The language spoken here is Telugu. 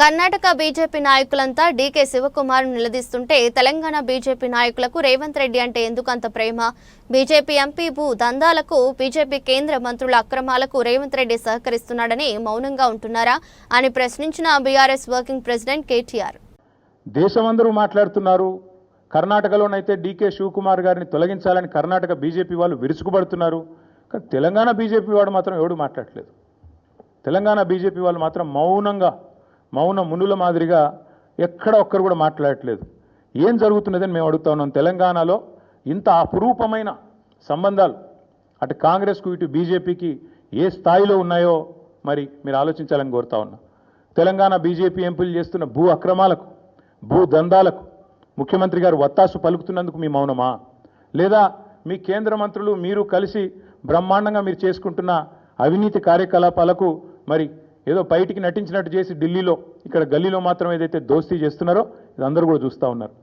కర్ణాటక బీజేపీ నాయకులంతా డీకే శివకుమార్ నిలదీస్తుంటే తెలంగాణ బీజేపీ నాయకులకు రేవంత్ రెడ్డి అంటే ఎందుకంత ప్రేమ? బీజేపీ ఎంపీ భూ దందాలకు బీజేపీ కేంద్ర మంత్రుల అక్రమాలకు రేవంత్ రెడ్డి సహకరిస్తున్నాడని మౌనంగా ఉంటున్నారా అని ప్రశ్నించిన బీఆర్ఎస్ వర్కింగ్ ప్రెసిడెంట్ కేటీఆర్. దేశమందరూ మాట్లాడుతున్నారు కర్ణాటకలోనైతే డీకే శివకుమార్ గారిని తొలగించాలని కర్ణాటక బీజేపీ వాళ్ళు విరుచుకుపడుతున్నారు కానీ తెలంగాణ బీజేపీ వాడు మాత్రం ఎవడు మాట్లాడలేదు. తెలంగాణ బీజేపీ వాళ్ళు మాత్రం మౌనంగా మౌన మునుల మాదిరిగా ఎక్కడ ఒక్కరు కూడా మాట్లాడట్లేదు. ఏం జరుగుతున్నదని మేము అడుగుతా ఉన్నాం. తెలంగాణలో ఇంత అపురూపమైన సంబంధాలు అటు కాంగ్రెస్కు ఇటు బీజేపీకి ఏ స్థాయిలో ఉన్నాయో మరి మీరు ఆలోచించాలని కోరుతా ఉన్నా. తెలంగాణ బీజేపీ ఎంపీలు చేస్తున్న భూ అక్రమాలకు భూ దందాలకు ముఖ్యమంత్రి గారు వత్తాసు పలుకుతున్నందుకు మీ మౌనమా? లేదా మీ కేంద్ర మంత్రులు మీరు కలిసి బ్రహ్మాండంగా మీరు చేసుకుంటున్న అవినీతి కార్యకలాపాలకు మరి ఏదో బయటికి నటించినట్టు చేసి ఢిల్లీలో ఇక్కడ గల్లీలో మాత్రం ఏదైతే దోస్తీ చేస్తున్నారో ఇది అందరూ కూడా చూస్తూ ఉన్నారు.